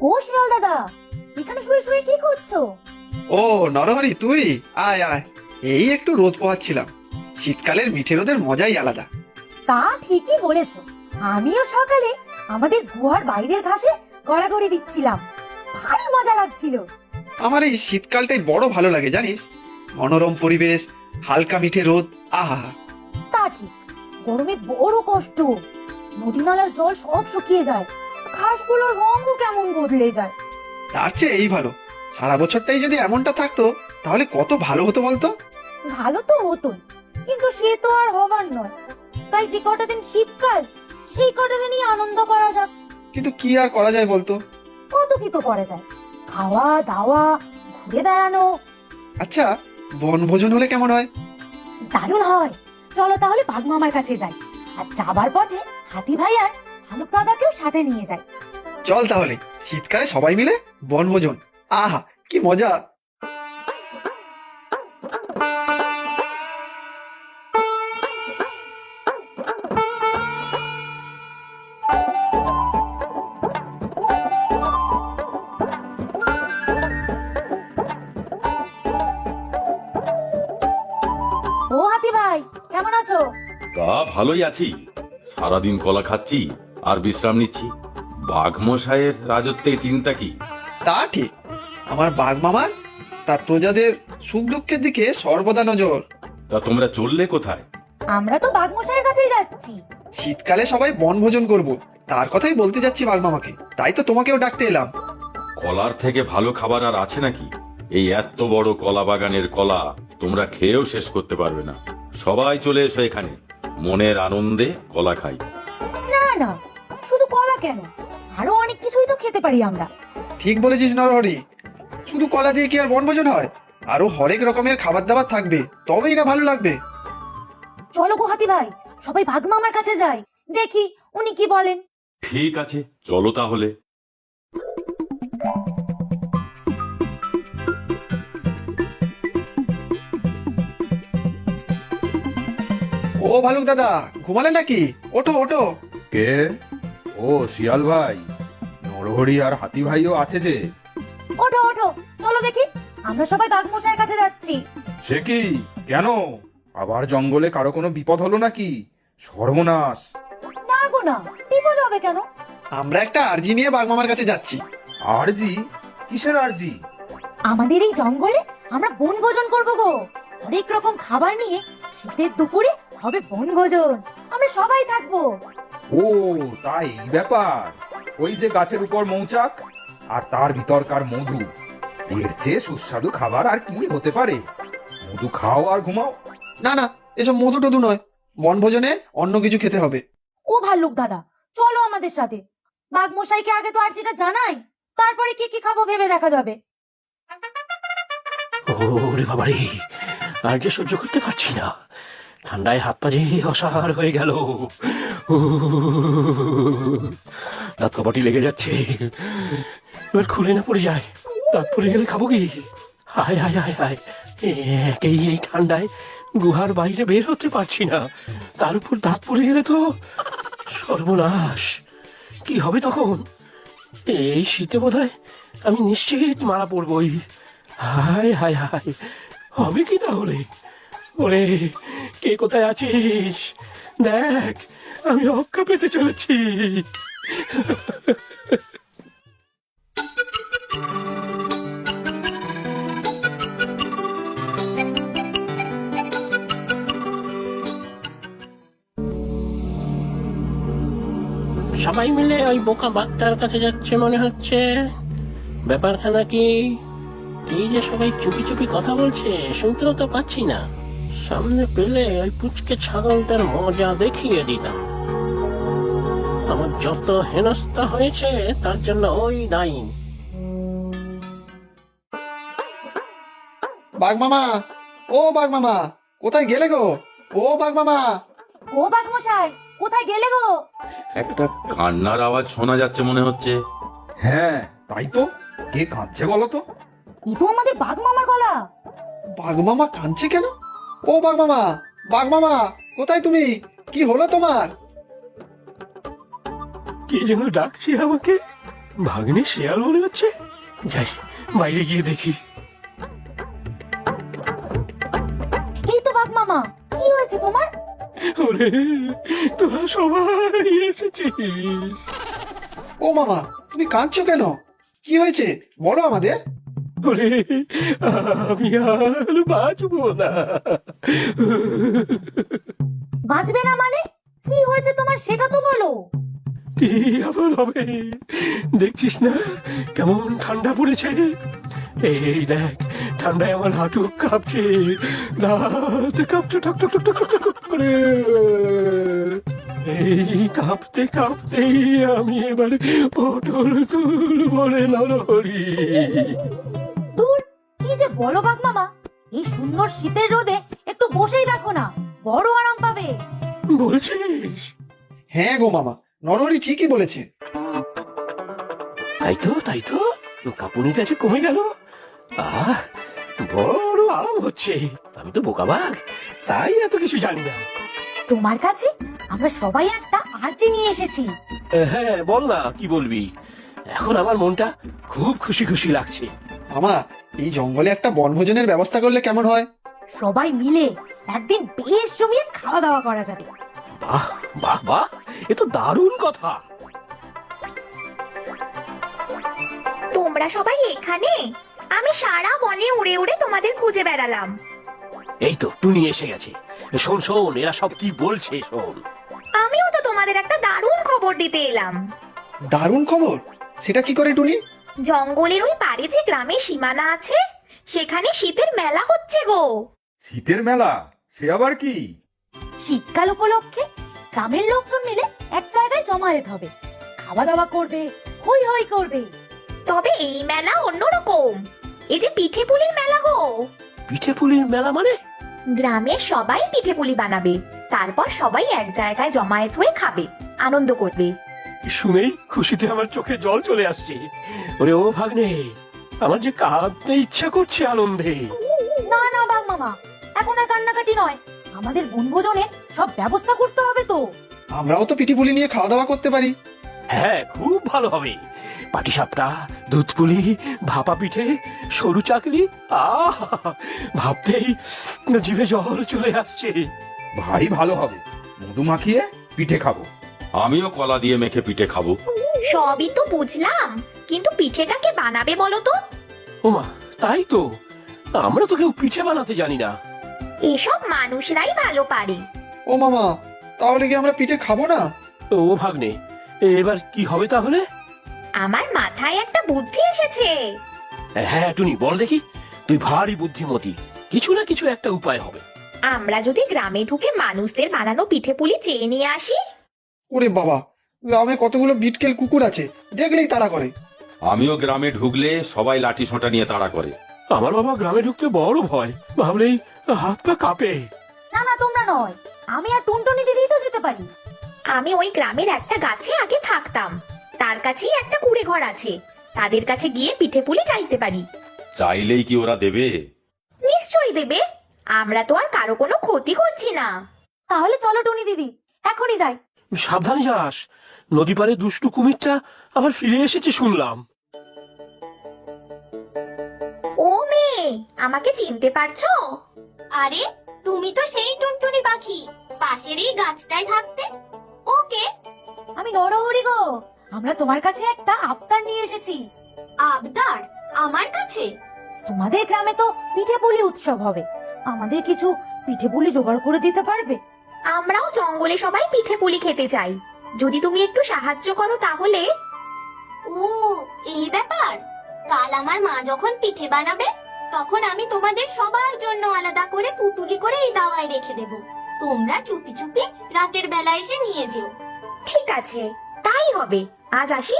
ও শিয়াল দাদা এখানে শুয়ে শুয়ে কি করছ? ও নরহরি তুই আয় আয়। এই একটু রোদ পোহাচ্ছিলাম। শীতকালের মিঠে রোদের মজাই আলাদা। তা ঠিকই বলেছ। আমিও সকালে আমাদের গুহার বাইরের ঘাসে গড়াগড়ি দিচ্ছিলাম। ভারী মজা লাগছিল। আমার এই শীতকালটাই বড় ভালো লাগে জানিস? মনোরম পরিবেশ হালকা মিঠে রোদ আহা। তা ঠিক গরমে বড় কষ্ট। নদী নালার জল সব শুকিয়ে যায়। ঘাসগুলোর রঙও কেমন বদলে যায়? তার চেয়ে এই ভালো। সারা বছরটাই যদি এমনটা থাকতো তাহলে কত ভালো হতো বলতো? ভালো তো হতোই কিন্তু সে তো আর হবার নয়। তাই যে কটা দিন শীতকাল সেই কটা দিনই আনন্দ করা যাক। কিন্তু কি আর করা যায় বলতো? কত কি তো করা যায়? খাওয়া দাওয়া ঘুরে বেড়ানো। আচ্ছা বনভোজন হলে কেমন হয়? দারুণ হয়। চলো তাহলে বাঘ মামার কাছে যাই। আর যাবার পথে হাতি ভাই আর ভালুক দাদাকেও সাথে নিয়ে যাই চল তাহলে শীতকালে সবাই মিলে বনভোজন। আহা কি মজা। ও হাতি ভাই কেমন আছো? তা ভালোই আছি। সারাদিন কলা খাচ্ছি। আর বিশ্রাম নিচ্ছি। বাঘ মশাইয়ের রাজত্বে চিন্তা কি? তা ঠিক। আমার বাঘ মামার তার প্রজাদের সুখ দুঃখের দিকে সর্বদা নজর। তা তোমরা চললে কোথায়? আমরা তো বাঘ মশাইয়ের কাছেই যাচ্ছি। শীতকালে সবাই বনভোজন করব। তার কথাই বলতে যাচ্ছি বাঘ মামাকে। তাই তো তোমাকেও ডাকতে এলাম। কলার থেকে ভালো খাবার আর আছে নাকি? এই এত বড় কলা বাগানের কলা তোমরা খেয়েও শেষ করতে পারবে না। সবাই চলে এসো এখানে। মনের আনন্দে কলা খাই। না না। কলা কেন? আরও অনেক কিছুই তো খেতে পারি আমরা। ঠিক বলেছিস নরহরি। শুধু কলা দিয়ে কি আর বনভোজন হয়? আরও হরেক রকমের খাবার দাবার থাকবে তবেই না ভালো লাগবে। চলো গো হাতি ভাই সবাই বাঘ মামার কাছে যাই। দেখি উনি কি বলেন। ঠিক আছে চলো তাহলে। ও ভালুক দাদা ঘুমালে নাকি? ওঠো ওঠো। কে? ও শিয়াল ভাই নরহরি আর হাতি ভাইও আছে যে। ওঠো ওঠো চলো দেখি আমরা সবাই বাঘ মশাইয়ের কাছে যাচ্ছি। সে কি? কেন? আবার জঙ্গলে কারও কোনো বিপদ হলো নাকি? সর্বনাশ। না গো না বিপদ হবে কেন? আমরা একটা আরজি নিয়ে বাঘ মামার কাছে যাচ্ছি। আরজি? কিসের আরজি? আমাদের এই জঙ্গলে আমরা বনভোজন করব গো। অনেক রকম খাবার নিয়ে শীতের দুপুরে হবে বনভোজন। আমরা সবাই থাকব। ও তাই এই ব্যাপার। ওই যে গাছের উপর মৌচাক আর তার ভিতরকার মধু। এর চেয়ে সুস্বাদু খাবার আর কি হতে পারে? মধু খাও আর ঘুমাও। না না এসব মধু টধু নয়। বনভোজনে অন্য কিছু খেতে হবে। ও ভাল্লুক দাদা চলো আমাদের সাথে। বাঘ মশাইকে আগে তো আর যেটা জানাই তারপরে কি কি খাব ভেবে দেখা যাবে। ওরে বাবারে আর যে সহ্য করতে পারছি না। ঠান্ডায় হাত পা যে অসার হয়ে গেল। দাঁত কপাটি লেগে যাচ্ছে। এবার খুলে না পড়ে যায়। দাঁত পড়ে গেলে খাব কি? হায় হায় হায় হায়। একেই এই ঠান্ডায় গুহার বাইরে বের হতে পারছি না। তার উপর দাঁত পড়ে গেলে তো সর্বনাশ। কি হবে তখন? এই শীতে বোধ আমি নিশ্চিত মারা পড়বই। হায় হায় হায়। হবে কি তাহলে? ওরে, কে কোথায় আছিস? দেখ আমি রক্ষা পেতে চলেছি। সবাই মিলে ওই বোকা বাঘটার কাছে যাচ্ছে মনে হচ্ছে। ব্যাপারখানা কি? এই যে সবাই চুপি চুপি কথা বলছে, শুনতেও তো পাচ্ছি না। সামনে পেলে ওই পুচকে ছাগলটার মজা দেখিয়ে দিতাম। আমার যত হেনস্থা হয়েছে তার জন্য ওই দায়ী। বাঘ মামা ও বাঘ মামা কোথায় গেলে গো? ও বাঘ মামা। ও বাঘ মশাই কোথায় গেলে গো? একটা কান্নার আওয়াজ শোনা যাচ্ছে মনে হচ্ছে। হ্যাঁ তাই তো। কে কাঁদছে বলো তো? এ তো আমাদের বাঘ মামার গলা। বাঘ মামা কাঁদছে কেন? ও বাঘ মামা বাঘ মামা কোথায় তুমি? কি হলো তোমার? কে যেন ডাকছে আমাকে? ভাগ্নে শেয়াল মনে হচ্ছে। যাই বাইরে গিয়ে দেখি। এই তো বাঘ মামা কি হয়েছে তোমার? ওরে তোরা সবাই এসেছিস। ও মামা তুমি কাঁদছো কেন? কি হয়েছে? বলো আমাদের। ওরে আমি আর বাঁচবো না। বাঁচবে না মানে? কি হয়েছে তোমার সেটা তো বলো। কি আবার হবে? দেখছিস না? কেমন ঠান্ডা পড়েছে? এই দেখ ঠান্ডায় আমার হাঁটু কাঁপছে। দাঁত কাঁপছে ঠক ঠক ঠক ঠক ঠক ঠক করে। এই কাঁপতে কাঁপতে আমি এবারে পটল চুল বলে নরহরি। কি যে বলো বাঘ মামা এই সুন্দর শীতের রোদে একটু বসেই দেখো না বড় আরাম পাবে। বলছিস? হ্যাঁ গো মামা। নরহরি ঠিকই বলেছে। তাই তো তাই তো। কাঁপুনিটা যে কমে গেল। আহ বড় আরাম হচ্ছে। আমি তো বোকা বাঘ তাই এত কিছু জানি না। তোমার কাছে আমরা সবাই একটা আর্জি নিয়ে এসেছি। হ্যাঁ বল না কি বলবি? এখন আমার মনটা খুব খুশি খুশি লাগছে। মামা এই জঙ্গলে একটা বনভোজনের ব্যবস্থা করলে কেমন হয়? সবাই মিলে একদিন বেশ জমিয়ে খাওয়া দাওয়া করা যাবে। বাহ বাহ বাহ এ তো দারুণ কথা। তোমরা সবাই এখানে? আমি সারা বনে উড়ে উড়ে তোমাদের খুঁজে বেড়ালাম। এই তো টুনি এসে গেছে। শোন শোন এরা সব কি বলছে শোন। আমিও তো তোমাদের একটা দারুণ খবর দিতে এলাম। দারুণ খবর? সেটা কি করে টুনি? জঙ্গলের ওই পাড়ে যে গ্রামে সীমানা আছে সেখানে শীতের মেলা হচ্ছে গো। শীতের মেলা? সে আবার কি? শীতকাল উপলক্ষে গ্রামের লোকজন মিলে এক জায়গায় জমায়েত হবে। খাওয়া দাওয়া করবে হই হই করবে। তবে এই মেলা অন্যরকম। এই যে পিঠে পুলির মেলা গো। পিঠে পুলির মেলা মানে? গ্রামের সবাই পিঠে পুলি বানাবে। তারপর সবাই এক জায়গায় জমায়েত হয়ে খাবে আনন্দ করবে। শুনেই খুশিতে আমার চোখে জল চলে আসছে। ওরে ও ভাগ্নে আমার যে কাঁদতে ইচ্ছা করছে আনন্দে। না না বাঘ মামা এখন আর কান্নাকাটি নয়। আমাদের বনভোজনের সব ব্যবস্থা করতে হবে তো। আমরাও তো পিঠি পুলি নিয়ে খাওয়া দাওয়া করতে পারি। হ্যাঁ খুব ভালো হবে। পাটিসাপটা দুধ পুলি ভাপা পিঠে সরু চাকলি আহ ভাবতেই জিভে জল চলে আসছে। ভারী ভালো হবে। মধু মাখিয়ে পিঠে খাব। আমিও কলা দিয়ে মেখে পিঠে খাব। সবই তো বুঝলাম। কিন্তু পিঠেটাকে বানাবে বলো তো? ওমা তাই তো। আমরা তো কেউ পিঠে বানাতে জানি না। এসব মানুষরাই ভালো পারে। ও মামা তাহলে কি আমরা পিঠে খাব না? ও ভাগ্নে এবার কি হবে তাহলে? আমার মাথায় একটা বুদ্ধি এসেছে। হ্যাঁ টুনি বল দেখি। তুই ভারী বুদ্ধিমতী কিছু না কিছু একটা উপায় হবে। আমরা যদি গ্রামে ঢুকে মানুষদের বানানো পিঠে পুলি চেয়ে নিয়ে আসি? ওরে বাবা গ্রামে কতগুলো বিটকেল কুকুর আছে দেখলেই তাড়া করে। আমিও গ্রামে ঢুকলে সবাই লাঠি সোঁটা নিয়ে তাড়া করে। আমার বাবা গ্রামে ঢুকতে বড় ভয় ভাবলেই হাত পা কাঁপে। না না তোমরা নয়। আমি আর টুনটুনি দিদিই তো যেতে পারি। আমি ওই গ্রামের একটা গাছে আগে থাকতাম। তার কাছেই একটা কুড়ে ঘর আছে। তাদের কাছে গিয়ে পিঠে পুলি চাইতে পারি। চাইলেই কি ওরা দেবে? নিশ্চয়ই দেবে। আমরা তো আর কারও কোনো ক্ষতি করছি না। তাহলে চলো টুনি দিদি এখনই যাই। সাবধানে যাস। নদী পারে দুষ্টু কুমিরটা আবার ফিরে এসেছে শুনলাম। ও মেয়ে আমাকে চিনতে পারছ? আরে তুমি তো সেই টুনটুনি পাখি। পাশের এই গাছটায় থাকতে। ওকে। আমি নরহরি গো। আমরা তোমার কাছে একটা আবদার নিয়ে এসেছি। আবদার আমার কাছে? তোমাদের গ্রামে তো পিঠে পুলি উৎসব হবে। আমাদের কিছু পিঠে পুলি জোগাড় করে দিতে পারবে? আমরাও জঙ্গলে সবাই পিঠে পুলি খেতে চাই। যদি তুমি একটু সাহায্য করো তাহলে। ও এই ব্যাপার? কাল আমার মা যখন পিঠে বানাবে তখন আমি তোমাদের সবার জন্য আলাদা করে পুটুলি করে এই দাওয়ায় রেখে দেব। তোমরা চুপি চুপি রাতের বেলা এসে নিয়ে যেও। ঠিক আছে তাই হবে। আজ আসি।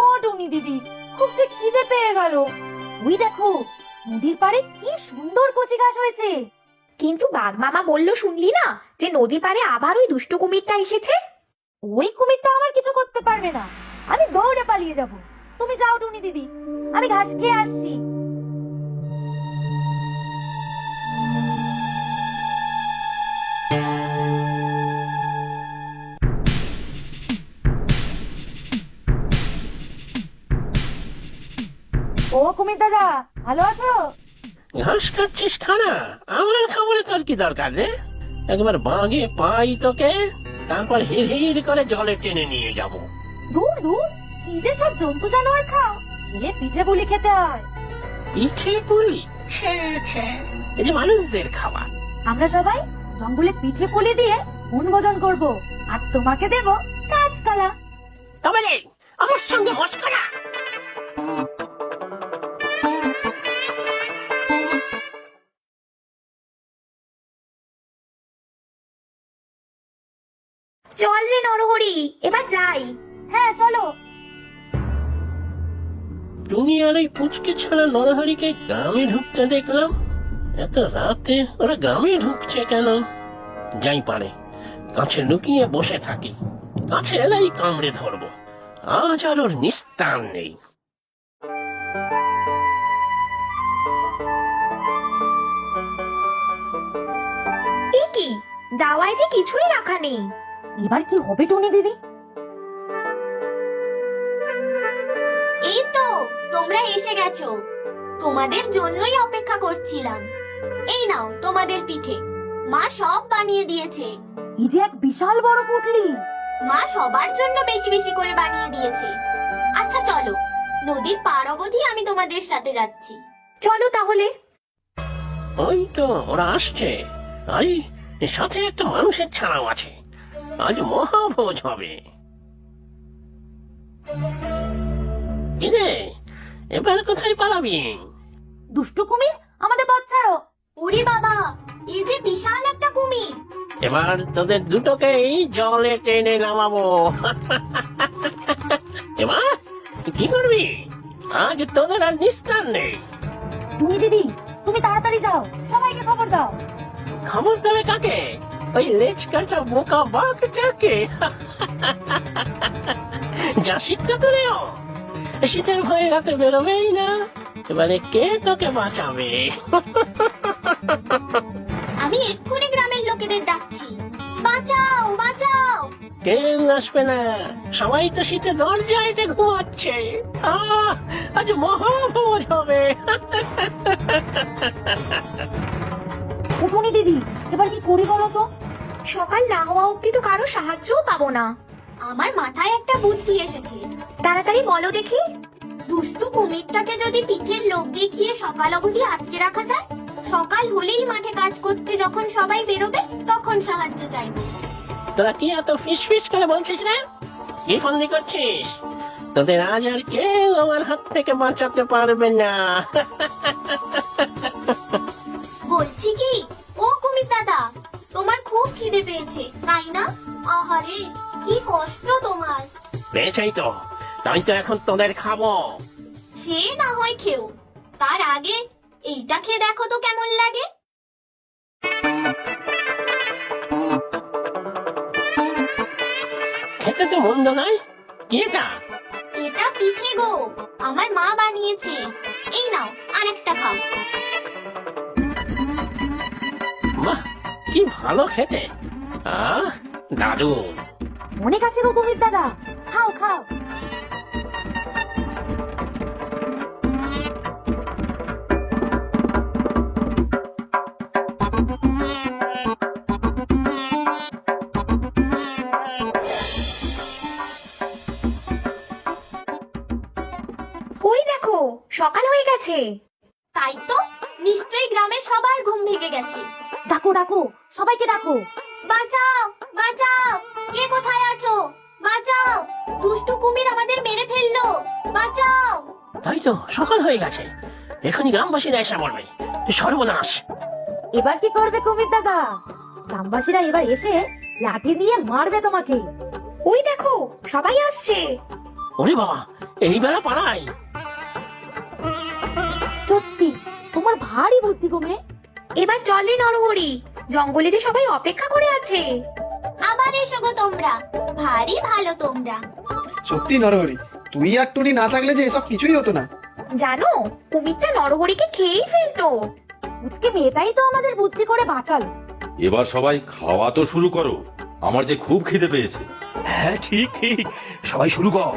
ও টুনি দিদি খুব যে খিদে পেয়ে গেল। ওই দেখো নদীর পাড়ে কি সুন্দর কচি ঘাস হয়েছে। কিন্তু বাঘ মামা বলল, শুনলি না যে নদী পারে আবার ওই দুষ্ট কুমিরটা এসেছে? ওই কুমিরটা আমার কিছু করতে পারবে না। আমি দৌড়ে পালিয়ে যাব। তুমি যাও টুনি দিদি। আমি ঘাস খেয়ে আসছি। ও কুমির দাদা, ভালো আছো? ঘাস খাচ্ছিস খানা? আমার খাবারে তোর কি দরকার রে? একবার বাগে পাই তোকে তারপর হির হির করে জলে টেনে নিয়ে যাব। দূর দূর কি যে সব জন্তু জানোয়ার খাও। খেলে পিঠে বুলি খেতে হয়। পিঠে পুলি? ছে ছে। এই যে মানুষদের খাবার। আমরা সবাই জঙ্গলে পিঠে পুলি দিয়ে বনভোজন করব আর তোমাকে দেব কাঁচকলা। তবে রে আমার সঙ্গে মস্করা। চল রে নরহরি এবার যাই। হ্যাঁ চলো। তুমি আর এই পুচকে ছাড়া নরহরিকে গ্রামে ঢুকতে দেখলাম? এত রাতে ওরা গ্রামে ঢুকছে কেন? যাই পারে কাছে লুকিয়ে বসে থাকি। কাছে এলেই কামড়ে ধরবো। আজ আর ওর নিস্তার নেই। কি? দাওয়ায় যে কিছুই রাখা নেই। এবার কি হবে টুনি দিদি? এই তো তোমরা এসে গেছো। তোমাদের জন্যই অপেক্ষা করছিলাম। এই নাও তোমাদের পিঠে। মা সব বানিয়ে দিয়েছে। এই যে এক বিশাল বড় পুটলি। মা সবার জন্য বেশি বেশি করে বানিয়ে দিয়েছে। আচ্ছা চলো। নদীর পার অবধি আমি তোমাদের সাথে যাচ্ছি। চলো তাহলে। ওই তো ওরা আসছে। আরে সাথে একটা মানুষের ছাড়াও আছে। আজ মহাভোজ হবে এবার কোথায় পালাবি? দুষ্টু কুমির আমাদের পথ ছাড়ো। ওরে বাবা এই যে বিশাল একটা কুমির। এবার তোদের দুটোকেই জলে টেনে নামাবো। এবার কি করবি? আজ তোদের আর নিস্তার নেই। টুনি দিদি তুমি তাড়াতাড়ি যাও। সবাইকে খবর দাও। খবর দেবে কাকে? ওই লেজ কাটা বোকা বাঘটাকে। যা শীতটা তোরেও শীতের ভয়ে রাতে বেরোবেই না। এবারে কে তোকে বাঁচাবে? আমি এক্ষুনি গ্রামের লোকেদের ডাকছি। বাঁচাও বাঁচাও। কে আসবে না। সবাই তো শীতে দরজায় এটে ঘুমাচ্ছে। আজ মহাভোজ হবে। টুনি দিদি এবার কি করি বলো তো? সকাল না হওয়া অব্দি তো কারও সাহায্যও পাবো না। আমার মাথায় একটা বুদ্ধি এসেছে। তাড়াতাড়ি বলো দেখি। দুষ্টু কুমিরটাকে যদি পিঠের লোক দেখিয়ে সকাল অবধি আটকে রাখা যায় সকাল হলেই মাঠে কাজ করতে যখন সবাই বেরোবে তখন সাহায্য চাইব। তোরা কি এত ফিস ফিস করে বলছিস রে? কি ফন্দি করছিস? তোদের আজ আর কেউ আমার হাত থেকে বাঁচাতে পারবে না। বলছি কি খিদে পেয়েছে তাই না? আহারে কি কষ্ট তোমার। পেয়েছাই তো। তাই তো এখন তোদের খাব। সে না হয় খেও। তার আগে এইটা খেয়ে দেখো তো কেমন লাগে। খেতে তো মন্দ নয়। কি এটা? এটা পিঠে গো। আমার মা বানিয়েছে। এই নাও আরেকটা খাও। বাহ কি ভালো খেতে। দারুণ অনেক আছে গো কুমির দাদা খাও খাও। ওই দেখো সকাল হয়ে গেছে। তাই তো নিশ্চয়ই গ্রামের সবার ঘুম ভেঙে গেছে। ডাকো ডাকো সবাইকে ডাকো। বাঁচাও বাঁচাও। কে কোথায় আছো? বাঁচাও। দুষ্টু কুমির আমাদের মেরে ফেলল। বাঁচাও। তাই তো সকাল হয়ে গেছে। এখনই গ্রামবাসীরা এসে পড়বে সর্বনাশ। এবার কি করবে কুমির দাদা? গ্রামবাসীরা এবার এসে লাঠি দিয়ে মারবে তোমাকে। ওই দেখো সবাই আসছে। ওরে বাবা এই বেলা পাড়ায়। সত্যি তোমার ভারী বুদ্ধি কমে এবার চল রে নরহরি জঙ্গলে যে সবাই অপেক্ষা করে আছে। আবার এসো গো তোমরা। ভারী ভালো তোমরা। সত্যি নরহরি তুই আর টুনি না থাকলে যে এসব কিছুই হতো না। জানো কুমিরটা নরহরিকে খেয়েই ফেলতো। উচকে মেয়েটাই তো আমাদের বুদ্ধি করে বাঁচালো। এবার সবাই খাওয়া তো শুরু করো। আমার যে খুব খিদে পেয়েছে। হ্যাঁ ঠিক ঠিক। সবাই শুরু কর।